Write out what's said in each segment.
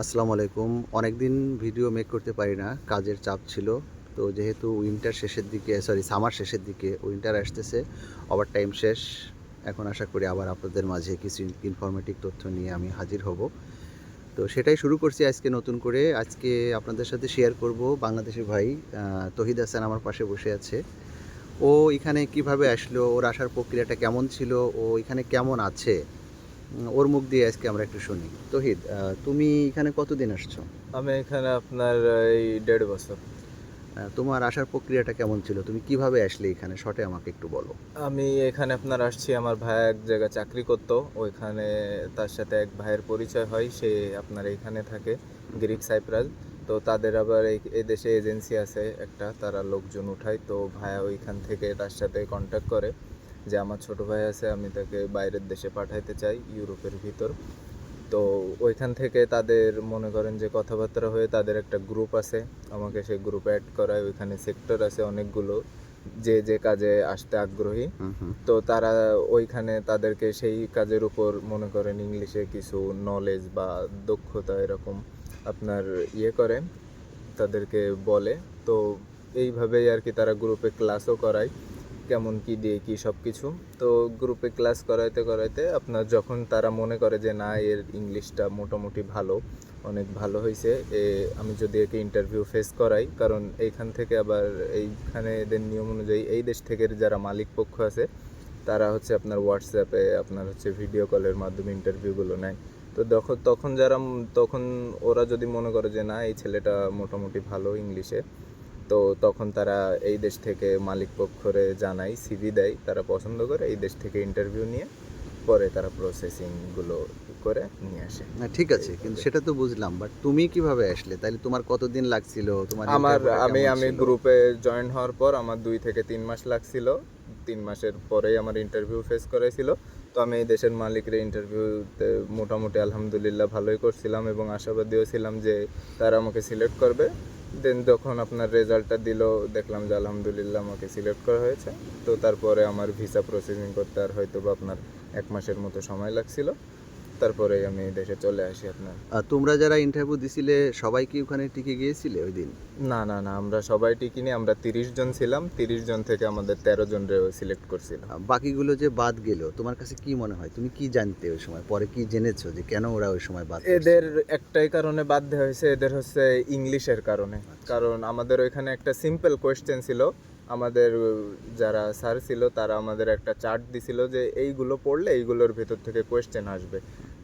আসসালামু আলাইকুম। অনেক দিন ভিডিও মেক করতে পারি না, কাজের চাপ ছিল। তো যেহেতু উইন্টার শেষের দিকে সরি সামার শেষের দিকে উইন্টার আসতেছে ওভার টাইম শেষ। এখন আশা করি আবার আপনাদের মাঝে কিছু ইনফরমেটিভ তথ্য নিয়ে আমি হাজির হব। তো সেটাই শুরু করছি আজকে নতুন করে। আজকে আপনাদের সাথে শেয়ার করব বাংলাদেশের ভাই তহিদ হাসান আমার পাশে বসে আছে। ও এখানে কীভাবে আসলো, ওর আসার প্রক্রিয়াটা কেমন ছিল, ও এখানে কেমন আছে? ওর মুখ দিয়ে আজকে আমরা একটু শুনি। তহিদ তুমি এখানে কতদিন আসছো? আমি এখানে আপনার এই দেড় বছর। তোমার আসার প্রক্রিয়াটা কেমন ছিল? তুমি কীভাবে আসলে এখানে? শর্টে আমাকে একটু বলো। আমি এখানে আপনার আসছি আমার ভাই এক জায়গায় চাকরি করতো। ওইখানে তার সাথে এক ভাইয়ের পরিচয় হয় সে আপনার এখানে থাকে গ্রিক সাইপ্রাস। তো তাদের আবার এই দেশে এজেন্সি আছে একটা তারা লোকজন উঠায়। তো ভাইয়া ওইখান থেকে তার সাথে কন্ট্যাক্ট করে। যে আমার ছোট ভাই আছে আমি তাকে বাইরের দেশে পাঠাইতে চাই ইউরোপের ভিতর। তো ওইখান থেকে তাদের মনে করেন যে কথাবার্তা হয়ে তাদের একটা গ্রুপ আছে আমাকে সেই গ্রুপে অ্যাড করায়। ওইখানে সেক্টর আছে অনেকগুলো যে যে কাজে আসতে আগ্রহী। তো তারা ওইখানে তাদেরকে সেই কাজের উপর মনে করেন ইংলিশে কিছু নলেজ বা দক্ষতা এরকম আপনার ইয়ে করে তাদেরকে বলে। তো এইভাবেই আর কি তারা গ্রুপে ক্লাসও করায়। কেমন, কি দিয়ে, কি সব কিছু তো গ্রুপে ক্লাস করাইতে করাইতে আপনার যখন তারা মনে করে যে, না, এর ইংলিশটা মোটামুটি ভালো, অনেক ভালো হয়েছে এ, আমি যদি একে ইন্টারভিউ ফেস করাই, কারণ এইখান থেকে আবার এইখানে এদের নিয়ম অনুযায়ী এই দেশ থেকে যারা মালিক পক্ষ আছে, তারা হচ্ছে আপনার হোয়াটসঅ্যাপে আপনার হচ্ছে ভিডিও কলের মাধ্যমে ইন্টারভিউগুলো নেয়। তো তখন তখন যারা, তখন ওরা যদি মনে করে যে, না, এই ছেলেটা মোটামুটি ভালো ইংলিশে তো তখন তারা এই দেশ থেকে মালিক পক্ষরে জানায় সিভি দেয় তারা পছন্দ করে এই দেশ থেকে ইন্টারভিউ নিয়ে পরে তারা প্রসেসিংগুলো করে নিয়ে আসে। না ঠিক আছে কিন্তু সেটা তো বুঝলাম বাট তুমি কীভাবে আসলে? তাহলে তোমার কতদিন লাগছিল? তোমার আমার আমি আমি গ্রুপে জয়েন হওয়ার পর আমার দুই থেকে তিন মাস লাগছিল। তিন মাসের পরেই আমার ইন্টারভিউ ফেস করেছিল। তো আমি এই দেশের মালিকের ইন্টারভিউতে মোটামুটি আলহামদুলিল্লাহ ভালোই করছিলাম এবং আশাবাদীও ছিলাম যে তারা আমাকে সিলেক্ট করবে। দেন যখন আপনার রেজাল্টটা দিল, দেখলাম যে আলহামদুলিল্লাহ আমাকে সিলেক্ট করা হয়েছে। তো তারপরে আমার ভিসা প্রসেসিং করতে আর হয়তো বা আপনার এক মাসের মতো সময় লাগছিল। তারপরে আমি দেশে চলে আসি আপনার। আর তোমরা যারা ইন্টারভিউ দিছিলে, সবাই কি ওখানে টিকে গিয়েছিলে ওই দিন? না না না আমরা সবাই টিকিনি আমরা তিরিশ জন ছিলাম তিরিশ জন থেকে আমাদের তেরো জন সিলেক্ট করছিল। আহ, বাকিগুলো যে বাদ গেল তোমার কাছে কি মনে হয়? তুমি কি জানতে ওই সময়? পরে কি জেনেছো যে কেন ওরা ওই সময় বাদ এদের একটাই কারণে বাধ্য হয়েছে এদের হচ্ছে ইংলিশের কারণে। কারণ আমাদের ওইখানে একটা সিম্পল কোয়েশ্চেন ছিল আমাদের যারা স্যার ছিল তারা আমাদের একটা চার্ট দিছিল যে এইগুলো পড়লে এইগুলোর ভেতর থেকে কোয়েশ্চেন আসবে।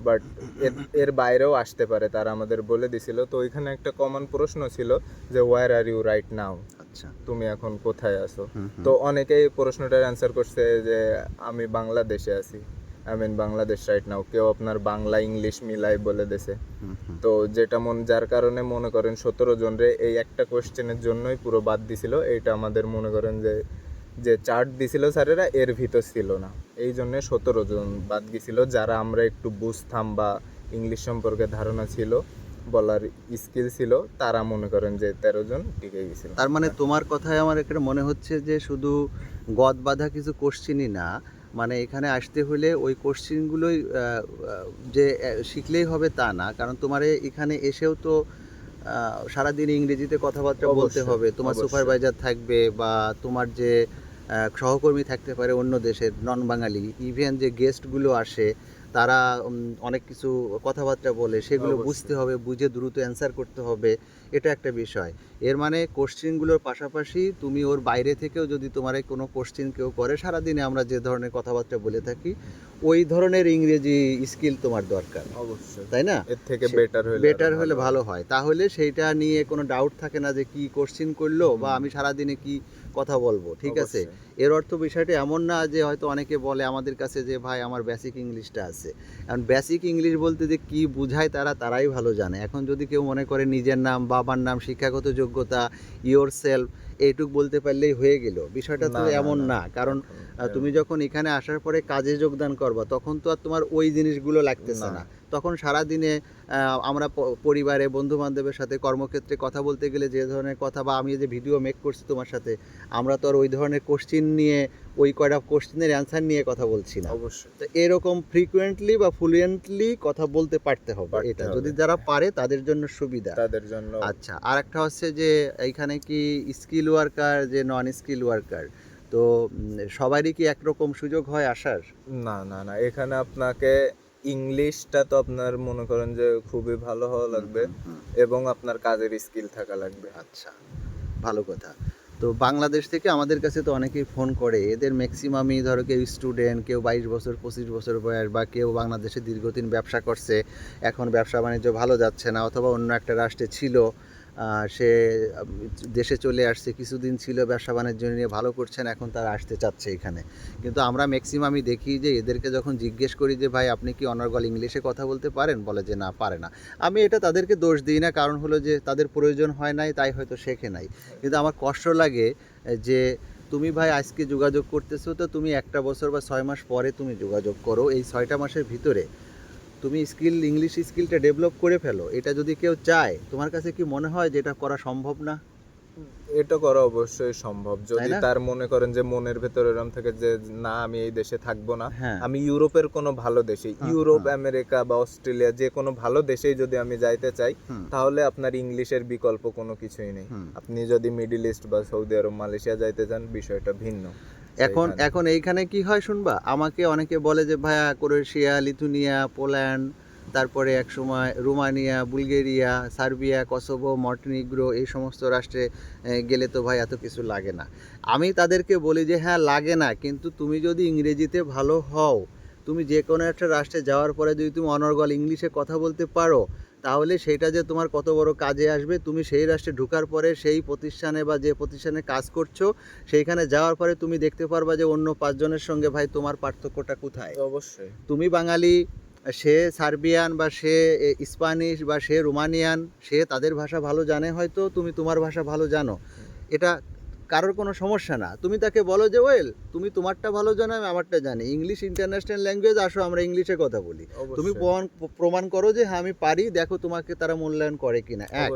বাট এর এর বাইরেও আসতে পারে। তারা আমাদের বলে দিছিল। তো ওইখানে একটা কমন প্রশ্ন ছিল যে where are you right now আচ্ছা। তুমি এখন কোথায় আছো। তো অনেকেই প্রশ্নটার অ্যান্সার করছে যে আমি বাংলাদেশে আছি। I mean Bangladesh right now কেউ আপনার বাংলা ইংলিশ মিলাই বলে দেছে। হুম। তো যেটা মন যার কারণে মনে করেন সতেরো জন রে এই একটা কোয়েশ্চেনের জন্যই পুরো বাদ দিছিল। এইটা আমাদের মনে করেন যে যে চার্ট দিছিল স্যারেরা এর ভিতর ছিল না। এই জন্য সতেরো জন বাদ গেছিল যারা আমরা একটু বুঝতাম বা ইংলিশ সম্পর্কে ধারণা ছিল বলার স্কিল ছিল তারা মনে করেন যে তেরো জন টিকে গেছিল। তার মানে তোমার কথায় আমার একটা মনে হচ্ছে যে শুধু গদ বাঁধা কিছু কোশ্চিনই না মানে এখানে আসতে হলে ওই কোশ্চিনগুলোই যে শিখলেই হবে তা না। কারণ তোমার এখানে এসেও তো সারাদিন ইংরেজিতে কথাবার্তা বলতে হবে। তোমার সুপারভাইজার থাকবে বা তোমার যে সহকর্মী থাকতে পারে অন্য দেশের নন বাঙালি ইভেন যে গেস্টগুলো আসে তারা অনেক কিছু কথাবার্তা বলে সেগুলো বুঝতে হবে বুঝে দ্রুত অ্যান্সার করতে হবে। এটা একটা বিষয়। এর মানে কোশ্চিনগুলোর পাশাপাশি তুমি ওর বাইরে থেকেও যদি তোমার কোনো কোশ্চিন কেউ করে সারাদিনে আমরা যে ধরনের কথাবার্তা বলে থাকি ওই ধরনের ইংরেজি স্কিল তোমার দরকার। অবশ্যই। তাই না? এর থেকে বেটার হলে বেটার হলে ভালো হয়। তাহলে সেইটা নিয়ে কোনো ডাউট থাকে না যে কি কোশ্চিন করল বা আমি সারাদিনে কি কথা বলব ঠিক আছে? এর অর্থ বিষয়টা এমন না যে হয়তো অনেকে বলে আমাদের কাছে যে ভাই আমার বেসিক ইংলিশটা আছে। কারণ বেসিক ইংলিশ বলতে যে কি বুঝায় তারা তারাই ভালো জানে। এখন যদি কেউ মনে করে নিজের নাম বাবার নাম শিক্ষাগত যোগ্যতা ইয়োর সেলফ এইটুক বলতে পারলেই হয়ে গেল বিষয়টা তো এমন। না কারণ তুমি যখন এখানে আসার পরে কাজে যোগদান করবা তখন তো আর তোমার ওই জিনিসগুলো লাগতেছে না। তখন সারাদিনে আহ, আমরা পরিবারে বন্ধু বান্ধবের সাথে কর্মক্ষেত্রে কথা বলতে গেলে যে ধরনের কথা বা আমি যে ভিডিও মেক করছি তোমার সাথে আমরা তো আর ওই ধরনের কোশ্চিন নিয়ে ওই কয়টা কোশ্চেনের অ্যান্সার নিয়ে কথা বলছি না অবশ্যই। তো এরকম ফ্রিকুয়েন্টলি বা ফ্লুয়েন্টলি কথা বলতে পারতে হবে এটা। যদি যারা। পারে তাদের জন্য সুবিধা। তাদের জন্য আচ্ছা আর একটা হচ্ছে যে এইখানে কি স্কিল ওয়ার্কার যে নন স্কিল ওয়ার্কার তো সবারই কি একরকম সুযোগ হয় আসার? না না না এখানে আপনাকে ইংলিশটা তো আপনার মনে করেন যে খুবই ভালো হওয়া লাগবে এবং আপনার কাজের স্কিল থাকা লাগবে। আচ্ছা ভালো কথা। তো বাংলাদেশ থেকে আমাদের কাছে তো অনেকেই ফোন করে এদের ম্যাক্সিমামই ধরো কেউ স্টুডেন্ট কেউ বাইশ বছর পঁচিশ বছর বয়স বা কেউ বাংলাদেশে দীর্ঘদিন ব্যবসা করছে এখন ব্যবসা বাণিজ্য ভালো যাচ্ছে না অথবা অন্য একটা রাষ্ট্রে ছিল সে দেশে চলে আসছে, কিছুদিন ছিল ব্যবসা বাণিজ্য নিয়ে, ভালো করছেন, এখন তারা আসতে চাচ্ছে এখানে। কিন্তু আমরা ম্যাক্সিমামই দেখি যে, এদেরকে যখন জিজ্ঞেস করি যে, ভাই, আপনি কি অনর্গল ইংলিশে কথা বলতে পারেন? বলে যে, না, পারে না। আমি এটা তাদেরকে দোষ দিই না, কারণ হলো যে, তাদের প্রয়োজন হয় নাই, তাই হয়তো শেখে নাই। কিন্তু আমার কষ্ট লাগে যে, তুমি ভাই, আজকে যোগাযোগ করতেছো, তো তুমি একটা বছর বা ছয় মাস পরে তুমি যোগাযোগ করো। এই ছয়টা মাসের ভিতরে তুমি স্কিল ইংলিশ স্কিলটা ডেভেলপ করে ফেলো। এটা যদি কেউ চায় তোমার কাছে কি মনে হয় যে এটা করা সম্ভব না? এটা করা অবশ্যই সম্ভব। যদি তার মনে করেন যে মনের ভেতর এরকম থাকে যে না আমি এই দেশে থাকব না। হ্যাঁ। আমি ইউরোপের কোনো ভালো দেশে ইউরোপ আমেরিকা বা অস্ট্রেলিয়া যে কোনো ভালো দেশেই যদি আমি যাইতে চাই তাহলে আপনার ইংলিশের বিকল্প কোনো কিছুই নেই। আপনি যদি মিডিল ইস্ট বা সৌদি আরব মালয়েশিয়া যাইতে চান বিষয়টা ভিন্ন। এখন এখন। এইখানে কি হয় শুনবা? আমাকে অনেকে বলে যে ভাইয়া ক্রোয়েশিয়া লিথুনিয়া পোল্যান্ড তারপরে এক সময় Romania Bulgaria Serbia Kosovo Montenegro এই সমস্ত রাষ্ট্রে গেলে তো ভাই এত কিছু লাগে না। আমি তাদেরকে বলি যে হ্যাঁ লাগে না কিন্তু তুমি যদি ইংরেজিতে ভালো হও তুমি যে কোনো একটা রাষ্ট্রে যাওয়ার পরে যদি তুমি অনর্গল ইংলিশে কথা বলতে পারো তাহলে সেটা যে তোমার কত বড় কাজে আসবে তুমি সেই রাষ্ট্রে ঢোকার পরে সেই প্রতিষ্ঠানে বা যে প্রতিষ্ঠানে কাজ করছ সেইখানে যাওয়ার পরে তুমি দেখতে পারবা যে অন্য পাঁচজনের সঙ্গে ভাই তোমার পার্থক্যটা কোথায়? অবশ্যই। তুমি বাঙালি সে সার্বিয়ান বা সে স্প্যানিশ বা সে রোমানিয়ান সে তাদের ভাষা ভালো জানে হয়তো তুমি তোমার ভাষা ভালো জানো। এটা কারোর কোনো সমস্যা না। তুমি তাকে বলো যে ওয়েল তুমি তোমারটা ভালো জানো আমি আমারটা জানি। ইংলিশ ইন্টারন্যাশনাল ল্যাঙ্গুয়েজ আসো আমরা ইংলিশে কথা বলি। তুমি প্রমাণ করো যে হ্যাঁ আমি পারি দেখো তোমাকে তারা মূল্যায়ন করে কিনা। এক।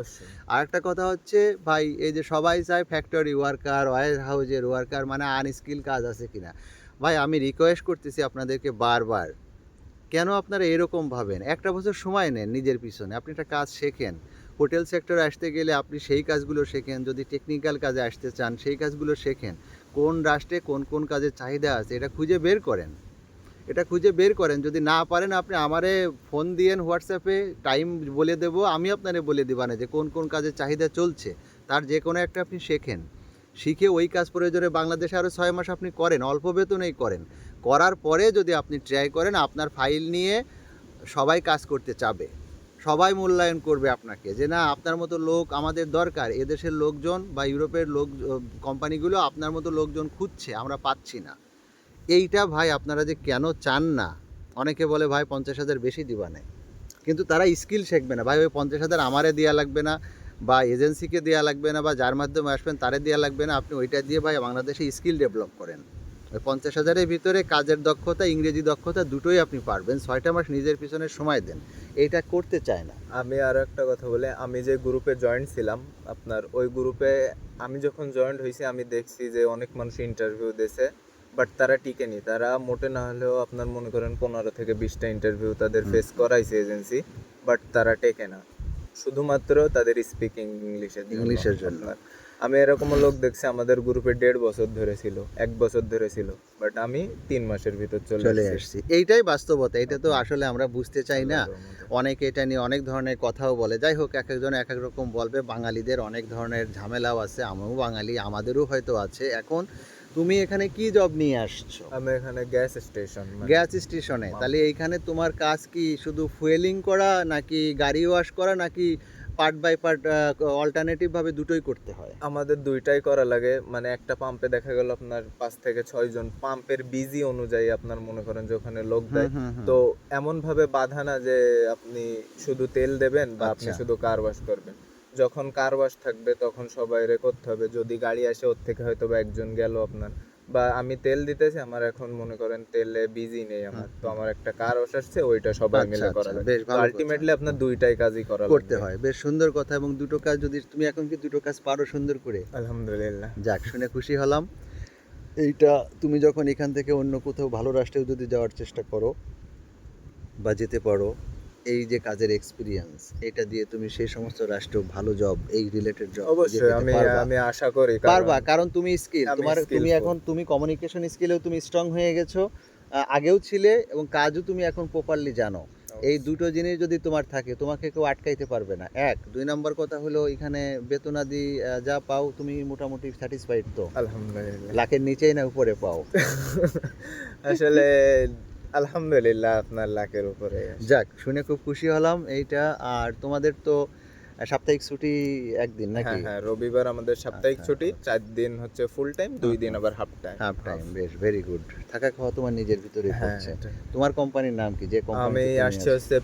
আর একটা কথা হচ্ছে ভাই এই যে সবাই চায় ফ্যাক্টরি ওয়ার্কার ওয়ার হাউজের ওয়ার্কার মানে আনস্কিল কাজ আছে কিনা। ভাই আমি রিকোয়েস্ট করতেছি আপনাদেরকে বারবার কেন আপনারা এরকম ভাবেন? একটা বছর সময় নেন নিজের পিছনে। আপনি একটা কাজ শেখেন। হোটেল সেক্টরে আসতে গেলে আপনি সেই কাজগুলো শেখেন, যদি টেকনিক্যাল কাজে আসতে চান, সেই কাজগুলো শেখেন। কোন রাষ্ট্রে কোন কোন কাজের চাহিদা আছে, এটা খুঁজে বের করেন। এটা খুঁজে বের করেন, যদি না পারেন আপনি আমারে ফোন দিয়েন হোয়াটসঅ্যাপে, টাইম বলে দেবো, আমি আপনারে বলে দিবানে যে কোন কোন কাজের চাহিদা চলছে। তার যে কোনো একটা আপনি শেখেন। শিখে ওই কাজ প্রয়োজনে বাংলাদেশে আরও ছয় মাস আপনি করেন, অল্প বেতনেই করেন। করার পরে যদি আপনি ট্রাই করেন, আপনার ফাইল নিয়ে সবাই কাজ করতে চাবে। সবাই মূল্যায়ন করবে আপনাকে। যে না, আপনার মতো লোক আমাদের দরকার। এদেশের লোকজন বা ইউরোপের লোক কোম্পানিগুলো আপনার মতো লোকজন খুঁজছে, আমরা পাচ্ছি না। এইটা ভাই আপনারা যে কেন চান না? অনেকে বলে, ভাই, পঞ্চাশ হাজার বেশি দিবা নেই। কিন্তু তারা স্কিল শিখবে না। ভাই, ওই পঞ্চাশ হাজার আমারে দেওয়া লাগবে না, বা এজেন্সিকে দেওয়া লাগবে না, বা যার মাধ্যমে আসবেন তারে দেওয়া লাগবে না। আপনি ওইটা দিয়ে ভাই বাংলাদেশে স্কিল ডেভেলপ করেন। ওই পঞ্চাশ হাজারের ভিতরে কাজের দক্ষতা, ইংরেজি দক্ষতা দুটোই আপনি পারবেন। ছয়টা মাস নিজের পিছনে সময় দেন। এইটা করতে চায় না আমি আরও একটা কথা বলে আমি যে গ্রুপে জয়েন্ট ছিলাম আপনার ওই গ্রুপে আমি যখন জয়েন্ট হয়েছি আমি দেখছি যে অনেক মানুষ ইন্টারভিউ দিয়েছে বাট তারা টিকেনি তারা মোটে না হলেও আপনার মনে করেন পনেরো থেকে বিশটা ইন্টারভিউ তাদের ফেস করাইছে এজেন্সি বাট তারা টেকে না শুধুমাত্র তাদের স্পিকিং ইংলিশের জন্য। ইংলিশের জন্য। আমি এরকম লোক দেখছি আমাদের গ্রুপে দেড় বছর ধরে ছিল এক বছর ধরে ছিল বাট আমি তিন মাসের ভিতর চলে চলে। আসছি। এইটাই বাস্তবতা এটা তো আসলে আমরা বুঝতে চাই না। অনেকে এটা নিয়ে অনেক ধরনের কথাও বলে। যাই হোক এক একজন এক এক রকম বলবে। বাঙালিদের অনেক ধরনের ঝামেলাও আছে আমিও বাঙালি আমাদেরও হয়তো আছে। এখন তুমি এখানে কি জব নিয়ে আসছো? আমি এখানে গ্যাস স্টেশন গ্যাস স্টেশনে তাহলে এইখানে তোমার কাজ কি শুধু ফুয়েলিং করা নাকি গাড়ি ওয়াশ করা নাকি পার্ট বাই পার্ট অল্টারনেটিভ ভাবে দুটোই করতে হয়। আমাদের দুইটাই করা লাগে। মানে একটা পাম্পে দেখা গেল আপনার পাঁচ থেকে ছয় জন। পাম্পের বিজি অনুযায়ী আপনার মনে করেন যে ওখানে লোক দেয়। তো এমন ভাবে বাধা না যে আপনি শুধু তেল দেবেন বা আপনি আচ্ছা। শুধু কার ওয়াশ করবেন। যখন কার ওয়াশ থাকবে তখন সবাই রে করতে হবে। যদি গাড়ি আসে ওর থেকে হয়তো বা একজন গেল আপনার। বা আমি তেল দিতেছি আমার এখন মনে করেন তেলে বিজি নেই আমার। তো আমার একটা কার ওয়াশ আসছে ওইটা সবাই আচ্ছা, মিলে করা আচ্ছা, লাগে। বেশ ভালো আলটিমেটলি আপনার দুইটাই কাজই করা করতে হয় বেশ সুন্দর কথা এবং দুটো কাজ যদি তুমি এখন কি দুটো কাজ পারো সুন্দর করে? আলহামদুলিল্লাহ। যাক শুনে খুশি হলাম। এইটা তুমি যখন এখান থেকে অন্য কোথাও ভালো রাষ্ট্রেও যদি যাওয়ার চেষ্টা করো বা যেতে পারো এই যে কাজের এক্সপিরিয়েন্স এটা দিয়ে তুমি সেই সমস্ত রাষ্ট্র ভালো জব এই রিলেটেড জব অবশ্যই আমি আমি আশা করি পারবা কারণ তুমি স্কিল তোমার তুমি এখন তুমি কমিউনিকেশন স্কিলেও তুমি স্ট্রং হয়ে গেছো আগেও ছিলে এবং কাজও তুমি এখন প্রপারলি জানো। এই দুটো জিনিস যদি তোমার থাকে তোমাকে কেউ আটকাইতে পারবে না। এক দুই নম্বর কথা হলো এখানে বেতনাদি যা পাও তুমি মোটামুটি স্যাটিসফাইড তো। আলহামদুলিল্লাহ। লাখের নিচেই না উপরে পাও। আসলে আলহামদুলিল্লাহ আপনার লাখের উপরে। যাক শুনে খুব খুশি হলাম এইটা। আর তোমাদের তো সাপ্তাহিক ছুটি একদিন নাকি? হ্যাঁ হ্যাঁ রবিবার আমাদের সাপ্তাহিক আচ্ছা, ছুটি চার দিন হচ্ছে ফুল টাইম দুই দিন আবার হাফ টাইম হাফ টাইম বেশ ভেরি গুড থাকা খাওয়া তোমার নিজের ভিতরে হ্যাঁ হচ্ছে। তোমার কোম্পানির নাম কি? যে কোম্পানি আমি আসছে হচ্ছে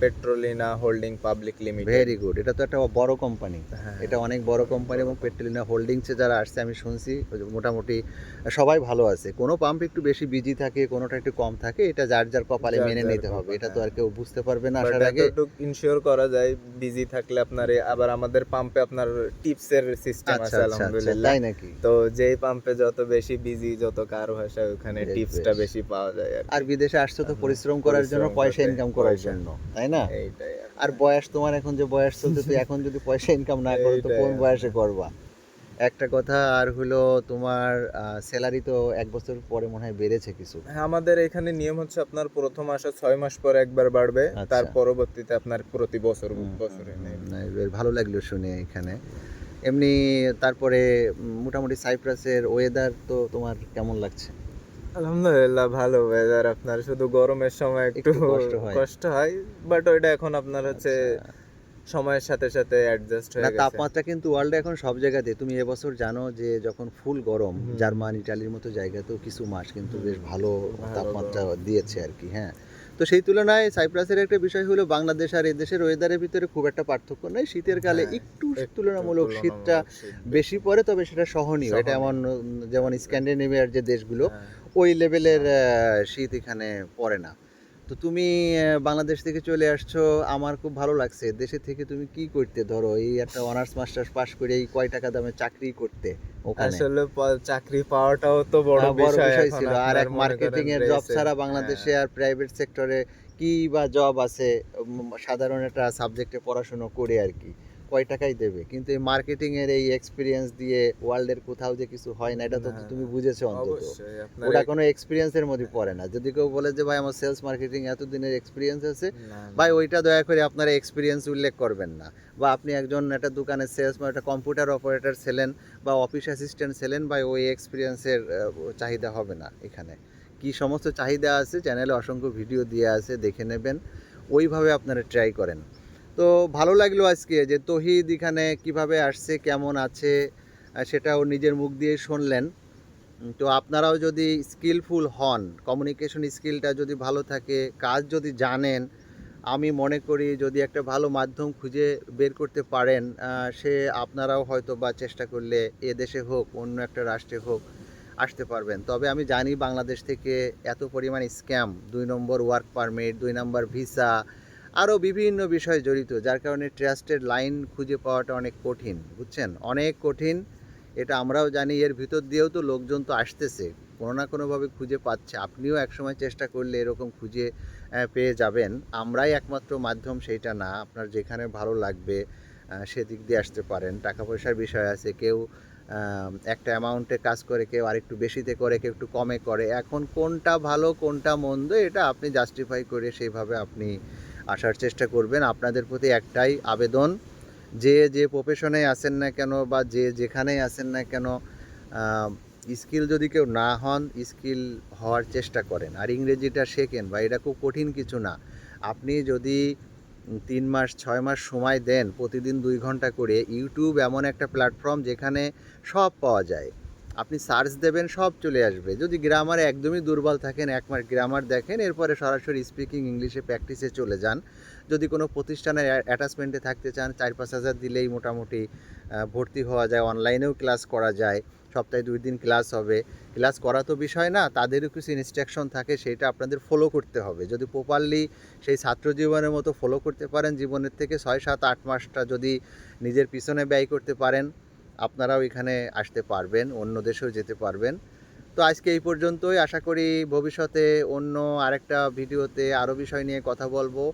Petrolina holding public limited very good এটা তো একটা বড় কোম্পানি হ্যাঁ। এটা অনেক বড় কোম্পানি এবং পেট্রোলিনা হোল্ডিংসে যারা আসছে আমি শুনছি মোটামুটি সবাই ভালো আছে। কোনো পাম্প একটু বেশি বিজি থাকে কোনোটা একটু কম থাকে এটা যার যার কপালে মেনে নিতে হবে। এটা তো আর হ্যাঁ। কেউ বুঝতে পারবে না আসার আগে। ইনশিওর করা যায় বিজি থাকলে আপনার আবার আমাদের পাম্পে আপনার টিপস এর সিস্টেম আচ্ছা আছে আচ্ছা আচ্ছা আলহামদুলিল্লাহ তাই নাকি? তো যেই পাম্পে যত বেশি বিজি যত কার ভাষা ওখানে টিপসটা বেশি পাওয়া যায় আর বিদেশে আসছো তো হ্যাঁ, পরিশ্রম করার জন্য পয়সা ইনকাম করার জন্য তাই না? এইটাই আর বয়স তোমার এখন যে বয়স চলছে তুই এখন যদি পয়সা ইনকাম না করো তো কোন বয়সে করবা? একটা কথা আর হলো তোমার স্যালারি তো এক বছর পরে মনে হয় বেড়েছে কিছু হ্যাঁ, আমাদের এখানে নিয়ম হচ্ছে আপনার প্রথম আসা ছয় মাস পর একবার বাড়বে আচ্ছা। তার পরবর্তীতে আপনার প্রতি বছর বছরে ভালো লাগল শুনে এখানে এমনি তারপরে মোটামুটি সাইপ্রাসের ওয়েদার তো তোমার কেমন লাগছে আলহামদুলিল্লাহ ভালো ওয়েদার আপনার শুধু গরমের সময় একটু হয়। কষ্ট হয় বাট ওইটা এখন আপনার হচ্ছে আচ্ছা। সময়ের সাথে সাথে অ্যাডজাস্ট হয়ে গেছে। তাপমাত্রা কিন্তু ওয়ার্ল্ডে এখন সব জায়গাতে তুমি এবছর জানো যে যখন ফুল গরম। জার্মান ইটালির মতো জায়গাতেও কিছু মাস কিন্তু বেশ ভালো তাপমাত্রা দিয়েছে আর কি হ্যাঁ। তো সেই তুলনায় সাইপ্রাসের একটা বিষয় হলো বাংলাদেশ আর এদেশের ওয়েদারের ভিতরে খুব একটা পার্থক্য নেই। শীতের কালে হ্যাঁ, একটু তুলনামূলক শীতটা বেশি পড়ে তবে সেটা সহনীয়। এটা। এমন যেমন স্ক্যান্ডিনেভিয়ার যে দেশগুলো হ্যাঁ। ওই লেভেলের শীত এখানে পড়ে না। তো তুমি বাংলাদেশ থেকে চলে আসছো আমার খুব ভালো লাগছে। দেশে থেকে তুমি কি করতে ধরো? এই একটা অনার্স মাস্টার্স পাস করে এই কয় টাকা দামে চাকরি করতে আসলে চাকরি পাওয়াটাও তো বড় বড় বিষয় বিষয় ছিল। আর এক মার্কেটিং এর জব ছাড়া বাংলাদেশে আর প্রাইভেট সেক্টরে কি বা জব আছে? সাধারণ একটা সাবজেক্টে পড়াশোনা করে আর কি। কয় টাকাই দেবে? কিন্তু এই মার্কেটিং এর এই এক্সপিরিয়েন্স দিয়ে ওয়ার্ল্ডের কোথাও যে কিছু হয় না এটা তো তুমি বুঝেছ অন্তত। ওটা কোনো এক্সপিরিয়েন্সের মধ্যে পড়ে না। যদি কেউ বলে যে ভাই আমার সেলস মার্কেটিং এত দিনের এক্সপিরিয়েন্স আছে। ভাই ওইটা দয়া করে আপনারা এক্সপিরিয়েন্স উল্লেখ করবেন না। বা আপনি একজন একটা দোকানের সেলস বা একটা কম্পিউটার অপারেটর ছিলেন বা অফিস অ্যাসিস্ট্যান্ট ছিলেন বা ওই এক্সপিরিয়েন্সের চাহিদা হবে না এখানে। কি সমস্ত চাহিদা আছে? চ্যানেলে অসংখ্য ভিডিও দিয়ে আছে দেখে নেবেন। ওইভাবে আপনারা ট্রাই করেন। তো ভালো লাগল আজকে যে তহিদ এখানে কীভাবে আসছে, কেমন আছে সেটাও নিজের মুখ দিয়ে শুনলেন। তো আপনারাও যদি স্কিলফুল হন কমিউনিকেশন স্কিলটা যদি ভালো থাকে, কাজ যদি জানেন, আমি মনে করি যদি একটা ভালো মাধ্যম খুঁজে বের করতে পারেন সে আপনারাও হয়তো বা চেষ্টা করলে এ দেশে হোক, অন্য একটা রাষ্ট্রে হোক, আসতে পারবেন। তবে আমি জানি বাংলাদেশ থেকে এত পরিমাণ স্ক্যাম দুই নম্বর ওয়ার্ক পারমিট দুই নম্বর ভিসা আরও বিভিন্ন বিষয় জড়িত, যার কারণে ট্রাস্টেড লাইন খুঁজে পাওয়াটা অনেক কঠিন, বুঝছেন? অনেক কঠিন, এটা আমরাও জানি, এর ভিতর দিয়েও তো লোকজন তো আসতেছে, কোনো না কোনোভাবে খুঁজে পাচ্ছে। আপনিও একসময় চেষ্টা করলে এরকম খুঁজে পেয়ে যাবেন। আমরাই একমাত্র মাধ্যম সেইটা না, আপনার যেখানে ভালো লাগবে সেদিক দিয়ে আসতে পারেন। টাকা পয়সার বিষয় আছে, কেউ একটা অ্যামাউন্টে কাজ করে, কেউ আরেকটু বেশিতে করে, কেউ একটু কমে করে। এখন কোনটা ভালো, কোনটা মন্দ, এটা আপনি জাস্টিফাই করে সেইভাবে আপনি আসার চেষ্টা করবেন। আপনাদের প্রতি একটাই আবেদন, যে যে প্রফেশনে আসেন না কেন বা যে যেখানেই আসেন না কেন স্কিল যদি কেউ না হন স্কিল হওয়ার চেষ্টা করেন। আর ইংরেজিটা শেখেন বা এটা খুব কঠিন কিছু না। আপনি যদি তিন মাস, ছয় মাস সময় দেন প্রতিদিন দুই ঘণ্টা করে ইউটিউব এমন একটা প্ল্যাটফর্ম যেখানে সব পাওয়া যায়। আপনি সার্চ দেবেন, সব চলে আসবে। যদি গ্রামারে একদমই দুর্বল থাকেন, এক মাস গ্রামার দেখেন, এরপরে সরাসরি স্পিকিং ইংলিশে প্র্যাকটিসে চলে যান। যদি কোনো প্রতিষ্ঠানের অ্যাটাচমেন্টে থাকতে চান, চার পাঁচ হাজার দিলেই মোটামুটি ভর্তি হওয়া যায় অনলাইনেও ক্লাস করা যায়। সপ্তাহে দুই দিন ক্লাস হবে। ক্লাস করা তো বিষয় না, তাদেরও কিছু ইনস্ট্রাকশন থাকে, সেটা আপনাদের ফলো করতে হবে। যদি প্রপারলি সেই ছাত্র জীবনের মতো ফলো করতে পারেন, জীবনের থেকে ছয়, সাত, আট মাসটা যদি নিজের পিছনে ব্যয় করতে পারেন আপনারাও এখানে আসতে পারবেন, অন্য দেশেও যেতে পারবেন। তো আজকে এই পর্যন্তই। আশা করি ভবিষ্যতে অন্য আরেকটা ভিডিওতে আরও বিষয় নিয়ে কথা বলব।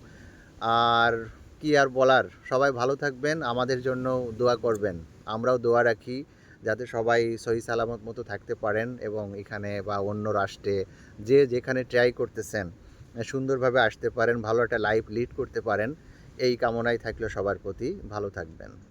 আর কি আর বলার? সবাই ভালো থাকবেন, আমাদের জন্য দোয়া করবেন। আমরাও দোয়া রাখি, যাতে সবাই সহি সালামত মতো থাকতে পারেন এবং এখানে বা অন্য রাষ্ট্রে যে যেখানে ট্রাই করতেছেন, সুন্দরভাবে আসতে পারেন, ভালো একটা লাইফ লিড করতে পারেন। এই কামনাই থাকল সবার প্রতি। ভালো থাকবেন।